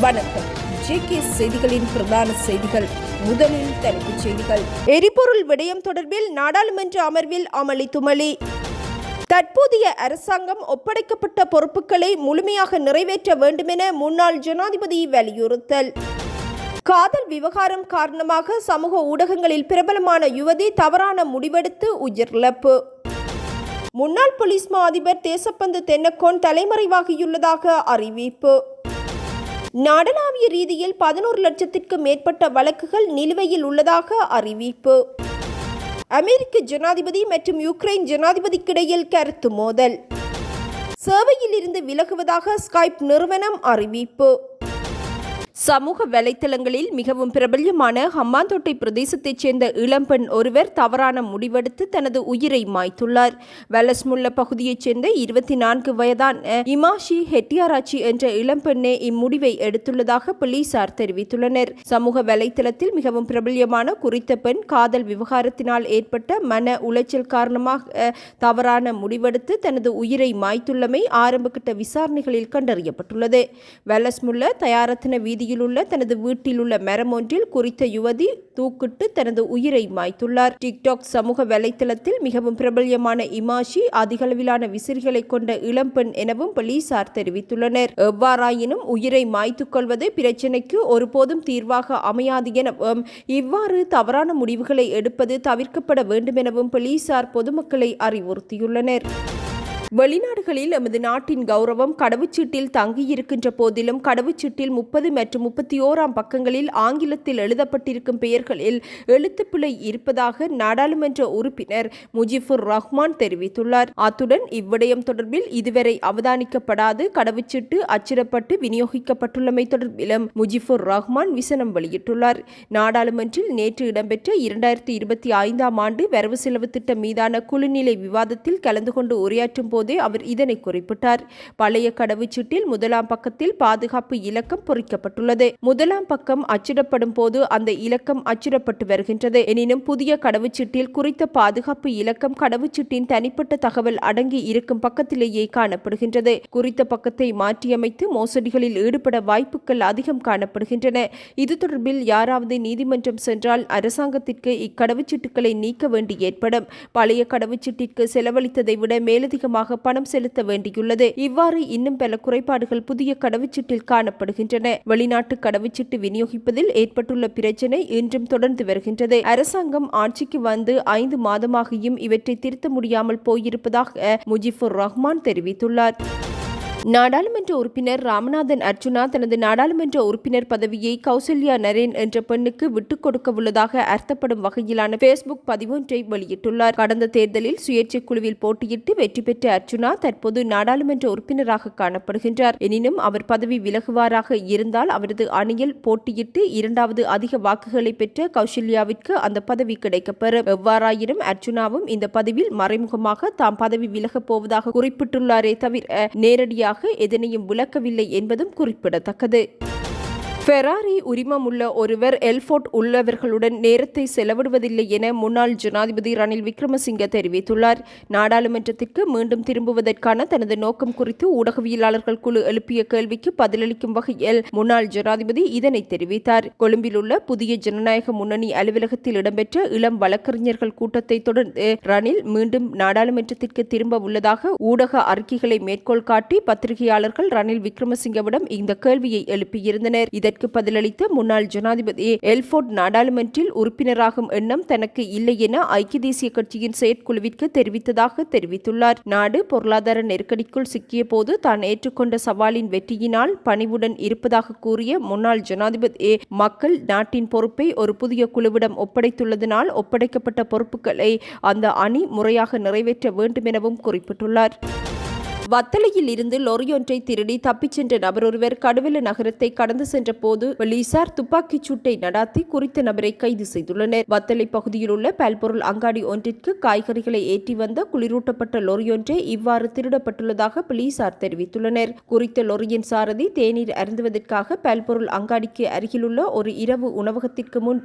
வணக்கம். ஜேகே செய்திகளின் பிரதான செய்திகள். முதலில் தலைப்புச் செய்திகள். எரிபொருள் விடயம் தொடர்பில் நாடாளுமன்ற அமர்வில் அமளி துமளி. தற்போதைய அரசாங்கம் ஒப்படைக்கப்பட்ட பொறுப்புகளை முழுமையாக நிறைவேற்ற வேண்டுமென முன்னாள் ஜனாதிபதி வலியுறுத்தல். காதல் விவகாரம் காரணமாக சமூக ஊடகங்களில் பிரபலமான யுவதி தவறான முடிவெடுத்து உயிரிழப்பு. முன்னாள் போலீஸ் மா அதிபர் தேசப்பந்து தென்னக்கோன் தலைமறைவாகியுள்ளதாக அறிவிப்பு. நாடளாவிய ரீதியில் பதினோரு லட்சத்திற்கு மேற்பட்ட வழக்குகள் நிலுவையில் உள்ளதாக அறிவிப்பு. அமெரிக்க ஜனாதிபதி மற்றும் யுக்ரைன் ஜனாதிபதிக்கிடையில் கருத்து மோதல். சேவையில் இருந்து விலகுவதாக ஸ்கைப் நிறுவனம் அறிவிப்பு. சமூக வலைத்தளங்களில் மிகவும் பிரபல்யமான ஹம்மாந்தோட்டை பிரதேசத்தைச் சேர்ந்த இளம்பெண் ஒருவர் தவறான முடிவெடுத்து தனது உயிரை மாய்த்துள்ளார். வலஸ்முல்ல பகுதியைச் சேர்ந்த இருபத்தி நான்கு வயதான இமாஷி ஹெட்டியாராச்சி என்ற இளம்பெண்ணே இம்முடிவை எடுத்துள்ளதாக போலீசார் தெரிவித்துள்ளனர். சமூக வலைத்தளத்தில் மிகவும் பிரபல்யமான குறித்த பெண் காதல் விவகாரத்தினால் ஏற்பட்ட மன உளைச்சல் காரணமாக தவறான முடிவெடுத்து தனது உயிரை மாய்த்துள்ளமை ஆரம்பகட்ட விசாரணைகளில் கண்டறியப்பட்டுள்ளது. வெலஸ்முல்ல தயாரத்தின வீதியில் உள்ள தனது வீட்டிலுள்ள மரம் ஒன்றில் குறித்த யுவதி தூக்கிட்டு தனது உயிரை மாய்த்துள்ளார். டிக்டாக் சமூக வலைத்தளத்தில் மிகவும் பிரபல்யமான இமாஷி அதிகளவிலான விசிறிகளை கொண்ட இளம்பெண் எனவும் போலீசார் தெரிவித்துள்ளனர். எவ்வாறாயினும் உயிரை மாய்த்துக் கொள்வது பிரச்சினைக்கு ஒருபோதும் தீர்வாக அமையாது எனவும் இவ்வாறு தவறான முடிவுகளை எடுப்பது தவிர்க்கப்பட வேண்டும் எனவும் போலீசார் பொதுமக்களை அறிவுறுத்தியுள்ளனர். வெளிநாடுகளில் எமது நாட்டின் கௌரவம் கடவுச்சீட்டில் தங்கியிருக்கின்ற போதிலும் கடவுச்சீட்டில் முப்பது மற்றும் முப்பத்தி ஓராம் பக்கங்களில் ஆங்கிலத்தில் எழுதப்பட்டிருக்கும் பெயர்களில் எழுத்துப்பிழை இருப்பதாக நாடாளுமன்ற உறுப்பினர் முஜிபுர் ரஹ்மான் தெரிவித்துள்ளார். அத்துடன் இவ்விடயம் தொடர்பில் இதுவரை அவதானிக்கப்படாது கடவுச்சீட்டு அச்சிடப்பட்டு விநியோகிக்கப்பட்டுள்ளமை தொடர்பிலும் முஜிபுர் ரஹ்மான் விசனம் வெளியிட்டுள்ளார். நாடாளுமன்றில் நேற்று இடம்பெற்ற இரண்டாயிரத்தி இருபத்தி ஐந்தாம் ஆண்டு வரவு செலவு திட்டம் மீதான குழுநிலை விவாதத்தில் கலந்து கொண்டு உரையாற்றும் போதே அவர் இதனை குறிப்பிட்டார். பழைய கடவுச்சீட்டில் முதலாம் பக்கத்தில் பாதுகாப்பு இலக்கம் பொறிக்கப்பட்டுள்ளது. முதலாம் பக்கம் அச்சிடப்படும் போது அந்த இலக்கம் அச்சிடப்பட்டு வருகின்றது. எனினும் புதிய கடவுச்சீட்டில் குறித்த பாதுகாப்பு இலக்கம் கடவுச்சீட்டின் தனிப்பட்ட தகவல் அடங்கி இருக்கும் பக்கத்திலேயே காணப்படுகின்றது. குறித்த பக்கத்தை மாற்றியமைத்து மோசடிகளில் ஈடுபட வாய்ப்புகள் அதிகம் காணப்படுகின்றன. இது தொடர்பில் யாராவது நீதிமன்றம் சென்றால் அரசாங்கத்திற்கு இக்கடவுச்சீட்டுகளை நீக்க வேண்டி ஏற்படும். பழைய கடவுச்சீட்டிற்கு செலவழித்ததை விட மேலதிகமாக பணம் செலுத்த வேண்டியுள்ளது. இவ்வாறு இன்னும் பல குறைபாடுகள் புதிய கடவுச்சீட்டில் காணப்படுகின்றன. வெளிநாட்டு கடவுச்சீட்டு விநியோகிப்பதில் ஏற்பட்டுள்ள பிரச்சினை இன்றும் தொடர்ந்து வருகின்றது. அரசாங்கம் ஆட்சிக்கு வந்து ஐந்து மாதமாகியும் இவற்றை திருத்த முடியாமல் போயிருப்பதாக முஜிபுர் ரஹ்மான் தெரிவித்துள்ளார். நாடாளுமன்ற உறுப்பினர் ராமநாதன் அர்ச்சுனா தனது நாடாளுமன்ற உறுப்பினர் பதவியை கௌசல்யா நரேன் என்ற பெண்ணுக்கு விட்டுக் கொடுக்க உள்ளதாக அர்த்தப்படும் வகையிலான பேஸ்புக் பதிவொன்றை வெளியிட்டுள்ளார். கடந்த தேர்தலில் சுயேட்சை குழுவில் போட்டியிட்டு வெற்றி பெற்ற அர்ஜுனா தற்போது நாடாளுமன்ற உறுப்பினராக காணப்படுகின்றார். எனினும் அவர் பதவி விலகுவாராக இருந்தால் அவரது அணியில் போட்டியிட்டு இரண்டாவது அதிக வாக்குகளை பெற்ற கௌசல்யாவிற்கு அந்த பதவி கிடைக்கப்பெறும். எவ்வாறாயினும் அர்ஜுனாவும் இந்த பதவியில் மறைமுகமாக தாம் பதவி விலகப் போவதாக குறிப்பிட்டுள்ளாரே தவிர நேரடியாக எதனையும் விளக்கவில்லை என்பதும் குறிப்பிடத்தக்கது. ஃபெராரி உரிமம் உள்ள ஒருவர் எல்ஃபோர்ட் உள்ளவர்களுடன் நேரத்தை செலவிடுவதில்லை என முன்னாள் ஜனாதிபதி ரணில் விக்ரமசிங்க தெரிவித்துள்ளார். நாடாளுமன்றத்திற்கு மீண்டும் திரும்புவதற்கான தனது நோக்கம் குறித்து ஊடகவியலாளர்கள் குழு எழுப்பிய கேள்விக்கு பதிலளிக்கும் வகையில் முன்னாள் ஜனாதிபதி இதனை தெரிவித்தார். கொழும்பில் உள்ள புதிய ஜனநாயக முன்னணி அலுவலகத்தில் இடம்பெற்ற இளம் வழக்கறிஞர்கள் கூட்டத்தை தொடர்ந்து ரணில் மீண்டும் நாடாளுமன்றத்திற்கு திரும்ப உள்ளதாக ஊடக அறிக்கைகளை மேற்கோள் காட்டி பத்திரிகையாளர்கள் ரணில் விக்ரமசிங்கவிடம் இந்த கேள்வியை எழுப்பியிருந்தனர். இதற்கு கேள்விக்கு பதிலளித்த முன்னாள் ஜனாதிபதி எல்போர்ட் நாடாளுமன்றில் உறுப்பினராகும் எண்ணம் தனக்கு இல்லை என ஐக்கிய தேசிய கட்சியின் செயற்குழுவிற்கு தெரிவித்ததாக தெரிவித்துள்ளார். நாடு பொருளாதார நெருக்கடிக்குள் சிக்கிய போது தான் ஏற்றுக்கொண்ட சவாலின் வெற்றியினால் பணிவுடன் இருப்பதாக கூறிய முன்னாள் ஜனாதிபதி மக்கள் நாட்டின் பொறுப்பை ஒரு புதிய குழுவிடம் ஒப்படைத்துள்ளதனால் ஒப்படைக்கப்பட்ட பொறுப்புகளை அந்த அணி முறையாக நிறைவேற்ற வேண்டும் எனவும் குறிப்பிட்டுள்ளார். வத்தளையில் இருந்து லொரியொன்றை திருடி தப்பிச் சென்ற நபர் ஒருவர் கடுவெல நகரத்தை கடந்து சென்ற போது போலீசார் துப்பாக்கிச் சூட்டை நடாத்தி குறித்த நபரை கைது செய்துள்ளனர். வத்தளை பகுதியில் உள்ள பல்பொருள் அங்காடி ஒன்றிற்கு காய்கறிகளை ஏற்றி வந்த குளிரூட்டப்பட்ட லொரியொன்றே இவ்வாறு திருடப்பட்டுள்ளதாக போலீசார் தெரிவித்துள்ளனர். குறித்த லொரியின் சாரதி தேநீர் அருந்துவதற்காக பல்பொருள் அங்காடிக்கு அருகிலுள்ள ஒரு இரவு உணவகத்திற்கு முன்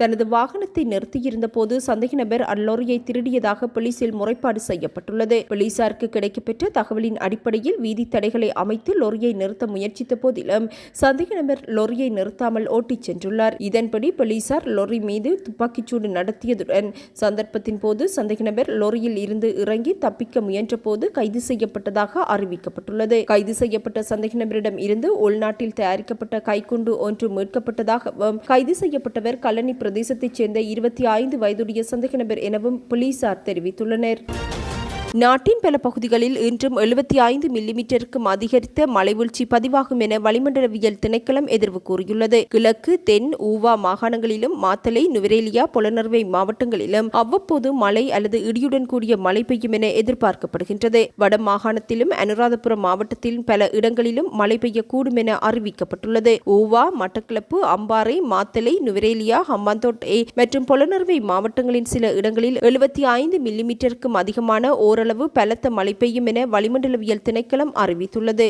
தனது வாகனத்தை நிறுத்தியிருந்த போது சந்தேக நபர் அல்லொரியை திருடியதாக போலீசில் முறைப்பாடு செய்யப்பட்டுள்ளது. போலீசாருக்கு கிடைக்கப்பெற்ற தகவல் தகவலின் அடிப்படையில் வீதி தடைகளை அமைத்து லொரியை நிறுத்த முயற்சித்த போதிலும் சந்தேக நபர் லொரியை நிறுத்தாமல் ஓட்டிச் சென்றுள்ளார். இதன்படி போலீசார் லொரி மீது துப்பாக்கிச்சூடு நடத்தியதுடன் சந்தர்ப்பத்தின் போது சந்தேக நபர் லொரியில் இருந்து இறங்கி தப்பிக்க முயன்றபோது கைது செய்யப்பட்டதாக அறிவிக்கப்பட்டுள்ளது. கைது செய்யப்பட்ட சந்தேக நபரிடம் இருந்து உள்நாட்டில் தயாரிக்கப்பட்ட கைக்குண்டு ஒன்று மீட்கப்பட்டதாகவும் கைது செய்யப்பட்டவர் கல்லணி பிரதேசத்தைச் சேர்ந்த இருபத்தி ஐந்து வயதுடைய சந்தேக நபர் எனவும் போலீசார் தெரிவித்துள்ளனர். நாட்டின் பல பகுதிகளில் இன்றும் எழுபத்தி ஐந்து மில்லிமீட்டருக்கும் அதிகரித்த மழைவீழ்ச்சி பதிவாகும் என வளிமண்டலவியல் திணைக்களம் எதிர்வு கூறியுள்ளது. கிழக்கு தென் ஊவா மாகாணங்களிலும் மாத்தலை நுவரேலியா புலனர்வை மாவட்டங்களிலும் அவ்வப்போது மழை அல்லது இடியுடன் கூடிய மழை பெய்யும் என எதிர்பார்க்கப்படுகின்றது. வட மாகாணத்திலும் அனுராதபுரம் மாவட்டத்திலும் பல இடங்களிலும் மழை பெய்யக்கூடும் என அறிவிக்கப்பட்டுள்ளது. ஊவா மட்டக்களப்பு அம்பாறை மாத்தலை நுவரேலியா ஹம்பாந்தோட்டை மற்றும் புலனர்வை மாவட்டங்களின் சில இடங்களில் எழுபத்தி ஐந்து மில்லிமீட்டருக்கும் அதிகமான ஓரளவு பலத்த மழை பெய்யும் என வளிமண்டலவியல் திணைக்களம் அறிவித்துள்ளது.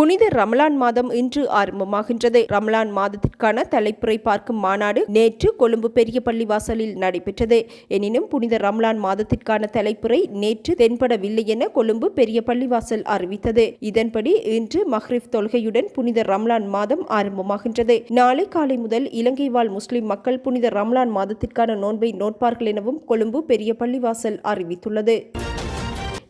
புனித ரமலான் மாதம் இன்று ஆரம்பமாகின்றது. ரமலான் மாதத்திற்கான தலைப்புரை பார்க்கும் மாநாடு நேற்று கொழும்பு பெரிய பள்ளிவாசலில் நடைபெற்றது. எனினும் புனித ரமலான் மாதத்திற்கான தலைப்புரை நேற்று தென்படவில்லை என கொழும்பு பெரிய பள்ளிவாசல் அறிவித்தது. இதன்படி இன்று மஹ்ரிப் தொழுகையுடன் புனித ரம்லான் மாதம் ஆரம்பமாகின்றது. நாளை காலை முதல் இலங்கை வாழ் முஸ்லிம் மக்கள் புனித ரம்லான் மாதத்திற்கான நோன்பை நோட்பார்கள் எனவும் கொழும்பு பெரிய பள்ளிவாசல் அறிவித்துள்ளது.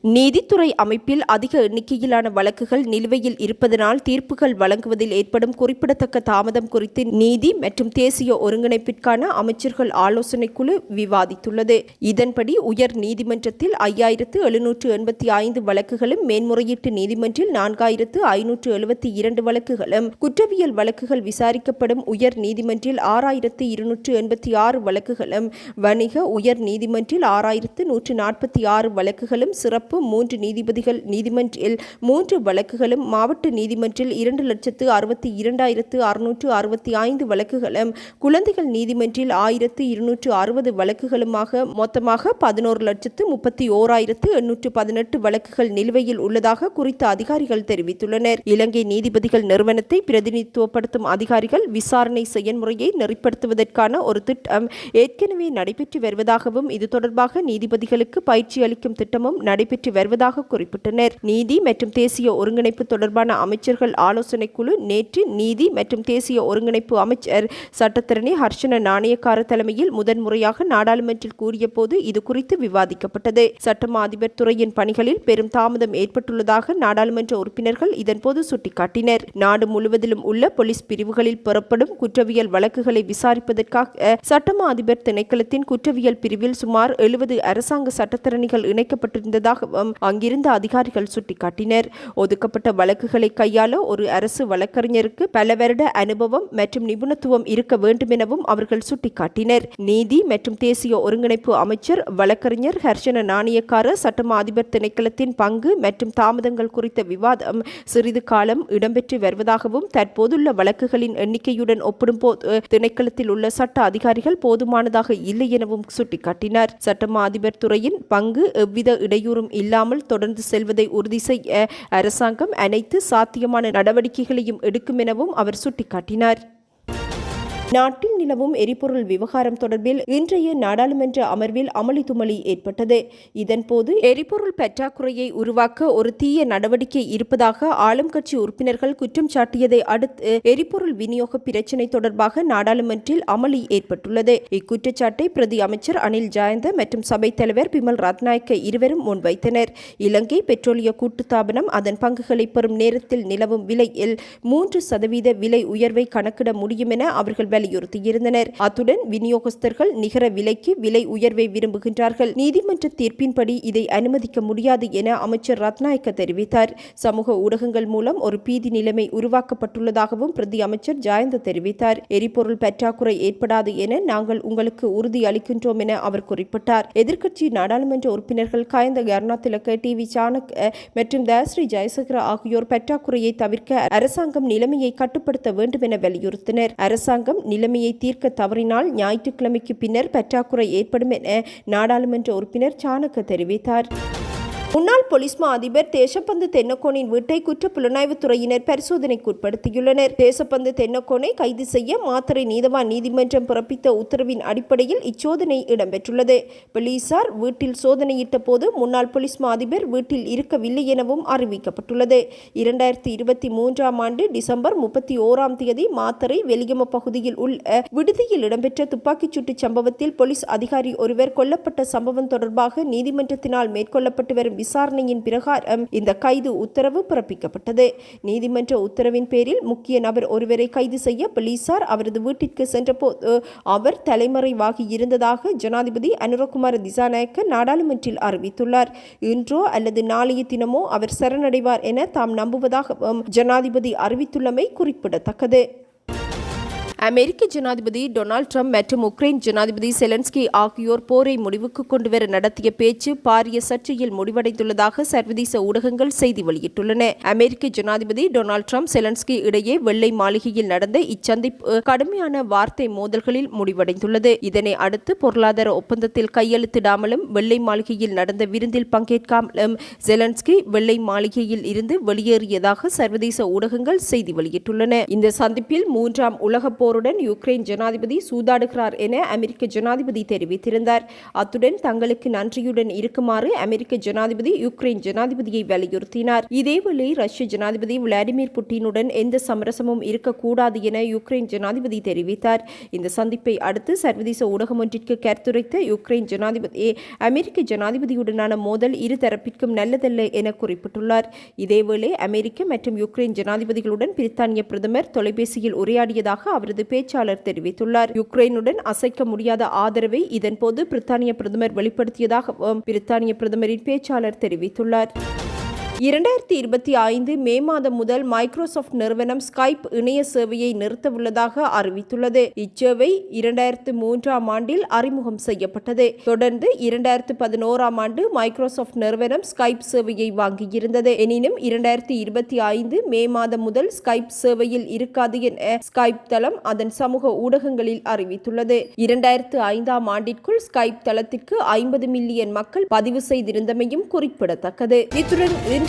நீதித்துறை அமைப்பில் அதிக எண்ணிக்கையிலான வழக்குகள் நிலுவையில் இருப்பதனால் தீர்ப்புகள் வழங்குவதில் ஏற்படும் குறிப்பிடத்தக்க தாமதம் குறித்து நீதி மற்றும் தேசிய ஒருங்கிணைப்பிற்கான அமைச்சர்கள் ஆலோசனைக் குழு விவாதித்துள்ளது. இதன்படி உயர் நீதிமன்றத்தில் ஐயாயிரத்து எழுநூற்று எண்பத்தி ஐந்து வழக்குகளும் மேன்முறையீட்டு நீதிமன்றில் நான்காயிரத்து ஐநூற்று எழுபத்தி இரண்டு வழக்குகளும். குற்றவியல் வழக்குகள் விசாரிக்கப்படும் உயர் நீதிமன்றில் ஆறாயிரத்து இருநூற்று எண்பத்தி ஆறு வழக்குகளும். வணிக உயர் நீதிமன்றில் ஆறாயிரத்து நூற்று நாற்பத்தி ஆறு வழக்குகளும் சிறப்பு தரப்பு மூன்று நீதிபதிகள் நீதிமன்றில் மூன்று வழக்குகளும் மாவட்ட நீதிமன்றில் இரண்டு லட்சத்து அறுபத்தி இரண்டாயிரத்து அறுநூற்று அறுபத்தி ஐந்து வழக்குகளும் குழந்தைகள் நீதிமன்றில் ஆயிரத்து இருநூற்று அறுபது வழக்குகளுமாக மொத்தமாக பதினோரு லட்சத்து முப்பத்தி ஓராயிரத்து எண்ணூற்று பதினெட்டு வழக்குகள் நிலுவையில் உள்ளதாக குறித்த அதிகாரிகள் தெரிவித்துள்ளனர். இலங்கை நீதிபதிகள் நிறுவனத்தை பிரதிநிதித்துவப்படுத்தும் அதிகாரிகள் விசாரணை செயல்முறையை நெறிப்படுத்துவதற்கான ஒரு திட்டம் ஏற்கனவே நடைபெற்று வருவதாகவும் இது தொடர்பாக நீதிபதிகளுக்கு பயிற்சி அளிக்கும் திட்டமும் நடைபெற்று நடைபெற்று வருவதாக குறிப்பிட்டனர். நீதி மற்றும் தேசிய ஒருங்கிணைப்பு தொடர்பான அமைச்சர்கள் ஆலோசனை குழு நேற்று நீதி மற்றும் தேசிய ஒருங்கிணைப்பு அமைச்சர் சட்டத்தரணி ஹர்ஷன நாணயக்கார தலைமையில் முதன்முறையாக நாடாளுமன்றில் கூறிய போது இது குறித்து விவாதிக்கப்பட்டது. சட்டமா அதிபர் துறையின் பணிகளில் பெரும் தாமதம் ஏற்பட்டுள்ளதாக நாடாளுமன்ற உறுப்பினர்கள் இதன்போது சுட்டிக்காட்டினர். நாடு முழுவதிலும் உள்ள போலீஸ் பிரிவுகளில் பெறப்படும் குற்றவியல் வழக்குகளை விசாரிப்பதற்காக சட்டமா அதிபர் திணைக்களத்தின் குற்றவியல் பிரிவில் சுமார் எழுபது அரசாங்க சட்டத்தரணிகள் இணைக்கப்பட்டிருந்ததாக அங்கிருந்த அதிகாரிகள் சுட்டிக்காட்டினர். ஒதுக்கப்பட்ட வழக்குகளை கையாள ஒரு அரசு வழக்கறிஞருக்கு பல வருட அனுபவம் மற்றும் நிபுணத்துவம் இருக்க வேண்டும் எனவும் அவர்கள் சுட்டிக்காட்டினர். நீதி மற்றும் தேசிய ஒருங்கிணைப்பு அமைச்சர் வழக்கறிஞர் ஹர்ஷன நாணயக்கார சட்டமா அதிபர் திணைக்களத்தின் பங்கு மற்றும் தாமதங்கள் குறித்த விவாதம் சிறிது காலம் இடம்பெற்று வருவதாகவும் தற்போதுள்ள வழக்குகளின் எண்ணிக்கையுடன் ஒப்பிடும்போது திணைக்களத்தில் உள்ள சட்ட அதிகாரிகள் போதுமானதாக இல்லை எனவும் சுட்டிக்காட்டினார். சட்டமா அதிபர் துறையின் பங்கு எவ்வித இடையூறும் இல்லாமல் தொடர்ந்து செல்வதை உறுதி செய்ய அரசாங்கம் அனைத்து சாத்தியமான நடவடிக்கைகளையும் எடுக்கும் எனவும் அவர் சுட்டிக்காட்டினார். நாட்டில் நிலவும் எரிபொருள் விவகாரம் தொடர்பில் இன்றைய நாடாளுமன்ற அமர்வில் அமளி துமளி ஏற்பட்டது. இதன்போது எரிபொருள் பற்றாக்குறையை உருவாக்க ஒரு தீய நடவடிக்கை இருப்பதாக ஆளும் கட்சி உறுப்பினர்கள் குற்றம் சாட்டியதை அடுத்து எரிபொருள் விநியோக பிரச்சினை தொடர்பாக நாடாளுமன்றில் அமளி ஏற்பட்டுள்ளது. இக்குற்றச்சாட்டை பிரதி அமைச்சர் அனில் ஜாயந்த மற்றும் சபைத் தலைவர் பிமல் ரத்நாயக்க இருவரும் முன்வைத்தனர். இலங்கை பெட்ரோலிய கூட்டுத்தாபனம் அதன் பங்குகளை பெறும் நேரத்தில் நிலவும் விலையில் மூன்று சதவீத விலை உயர்வை கணக்கிட முடியும் என அவர்கள் வழங்கியிருந்தனர் அத்துடன் விநியோகஸ்தர்கள் நிகர விலைக்கு விலை உயர்வை விரும்புகின்றார்கள். நீதிமன்ற தீர்ப்பின்படி இதை அனுமதிக்க முடியாது என அமைச்சர் ரத்நாயக்க தெரிவித்தார். சமூக ஊடகங்கள் மூலம் ஒரு பீதி நிலைமை உருவாக்கப்பட்டுள்ளதாகவும் பிரதி அமைச்சர் ஜாயந்த தெரிவித்தார். எரிபொருள் பற்றாக்குறை ஏற்படாது என நாங்கள் உங்களுக்கு உறுதி அளிக்கின்றோம் என அவர் குறிப்பிட்டார். எதிர்க்கட்சி நாடாளுமன்ற உறுப்பினர்கள் காயந்த கர்ணா திலக்க டி வி சாணக் மற்றும் தயாஸ்ரீ ஜெயசேகர ஆகியோர் பற்றாக்குறையை தவிர்க்க அரசாங்கம் நிலைமையை கட்டுப்படுத்த வேண்டும் என வலியுறுத்தினர். அரசாங்கம் நிலைமையை தீர்க்க தவறினால் ஞாயிற்றுக்கிழமைக்கு பின்னர் பற்றாக்குறை ஏற்படும் என நாடாளுமன்ற உறுப்பினர் சாணக்க தெரிவித்தார். முன்னாள் பொலிஸ் மா அதிபர் தேசப்பந்து தென்னக்கோனின் வீட்டை குற்ற புலனாய்வு துறையினர் பரிசோதனைக்குட்படுத்தியுள்ளனர். தேசப்பந்து தென்னக்கோனை கைது செய்ய மாத்தறை நீதவான் நீதிமன்றம் பிறப்பித்த உத்தரவின் அடிப்படையில் இச்சோதனை இடம்பெற்றுள்ளது. போலீசார் வீட்டில் சோதனையிட்ட போது முன்னாள் போலீஸ் மா அதிபர் வீட்டில் இருக்கவில்லை எனவும் அறிவிக்கப்பட்டுள்ளது. இரண்டாயிரத்தி இருபத்தி மூன்றாம் ஆண்டு டிசம்பர் முப்பத்தி ஓராம் தேதி மாத்தறை வெலிகம பகுதியில் உள்ள விடுதியில் இடம்பெற்ற துப்பாக்கிச் சூட்டு சம்பவத்தில் போலீஸ் அதிகாரி ஒருவர் கொல்லப்பட்ட சம்பவம் தொடர்பாக நீதிமன்றத்தினால் மேற்கொள்ளப்பட்டு வரும் விசாரணையின் பிரகாரம் இந்த கைது உத்தரவு பிறப்பிக்கப்பட்டது. நீதிமன்ற உத்தரவின் பேரில் முக்கிய நபர் ஒருவரை கைது செய்ய போலீசார் அவரது வீட்டிற்கு சென்றபோது அவர் தலைமறைவாகி இருந்ததாக ஜனாதிபதி அனுரகுமார் திசாநாயக்க நாடாளுமன்றில் அறிவித்துள்ளார். இன்றோ அல்லது நாளைய தினமோ அவர் சரணடைவார் என தாம் நம்புவதாகவும் ஜனாதிபதி அறிவித்துள்ளமை குறிப்பிடத்தக்கது. அமெரிக்க ஜனாதிபதி டொனால்ட் ட்ரம்ப் மற்றும் உக்ரைன் ஜனாதிபதி செலன்ஸ்கி ஆகியோர் போரை முடிவுக்கு கொண்டுவர நடத்திய பேச்சு பாரிய சர்ச்சையில் முடிவடைந்துள்ளதாக சர்வதேச ஊடகங்கள் செய்தி வெளியிட்டுள்ளன. அமெரிக்க ஜனாதிபதி டொனால்ட் ட்ரம்ப் செலன்ஸ்கி இடையே வெள்ளை மாளிகையில் நடந்த இச்சந்திப்பு கடுமையான வார்த்தை மோதல்களில் முடிவடைந்துள்ளது. இதனை அடுத்து பொருளாதார ஒப்பந்தத்தில் கையெழுத்திடாமலும் வெள்ளை மாளிகையில் நடந்த விருந்தில் பங்கேற்காமலும் செலன்ஸ்கி வெள்ளை மாளிகையில் இருந்து வெளியேறியதாக சர்வதேச ஊடகங்கள் செய்தி வெளியிட்டுள்ளன. இந்த சந்திப்பில் மூன்றாம் உலகப் போருடன் யுக்ரைன் ஜனாதிபதி சூதாடுகிறார் என அமெரிக்க ஜனாதிபதி தெரிவித்திருந்தார். அத்துடன் தங்களுக்கு நன்றியுடன் இருக்குமாறு அமெரிக்க ஜனாதிபதி யுக்ரைன் ஜனாதிபதியை வலியுறுத்தினார். இதேவேளை ரஷ்ய ஜனாதிபதி விளாடிமிர் புட்டினுடன் எந்த சமரசமும் இருக்கக்கூடாது என யுக்ரைன் ஜனாதிபதி தெரிவித்தார். இந்த சந்திப்பை அடுத்து சர்வதேச ஊடகம் ஒன்றிற்கு கருத்துரைத்த யுக்ரைன் ஜனாதிபதி அமெரிக்க ஜனாதிபதியுடனான மோதல் இரு தரப்பிற்கும் நல்லதல்ல என குறிப்பிட்டுள்ளார். இதேவேளை அமெரிக்க மற்றும் யுக்ரைன் ஜனாதிபதிகளுடன் பிரித்தானிய பிரதமர் தொலைபேசியில் உரையாடியதாக அவரது பேச்சாளர் தெரிவித்துள்ளார். யுக்ரைனுடன் அசைக்க முடியாத ஆதரவை இதன்போது பிரித்தானிய பிரதமர் வெளிப்படுத்தியதாக பிரித்தானிய பிரதமரின் பேச்சாளர் தெரிவித்துள்ளார். இரண்டாயிரத்தி இருபத்தி ஐந்து மே மாதம் முதல் மைக்ரோசாஃப்ட் நிறுவனம் ஸ்கைப் இணைய சேவையை நிறுத்தவுள்ளதாக அறிவித்துள்ளது. இச்சேவை இரண்டாயிரத்து மூன்றாம் ஆண்டில் அறிமுகம் செய்யப்பட்டது. தொடர்ந்து இரண்டாயிரத்து பதினோராம் ஆண்டு மைக்ரோசாஃப்ட் நிறுவனம் ஸ்கைப் சேவையை வாங்கியிருந்தது. எனினும் இரண்டாயிரத்தி இருபத்தி ஐந்து மே மாதம் முதல் ஸ்கைப் சேவையில் இருக்காது என ஸ்கைப் தளம் அதன் சமூக ஊடகங்களில் அறிவித்துள்ளது. இரண்டாயிரத்து ஐந்தாம் ஆண்டிற்குள் ஸ்கைப் தளத்திற்கு ஐம்பது மில்லியன் மக்கள் பதிவு செய்திருந்தமையும் குறிப்பிடத்தக்கது. இத்துடன்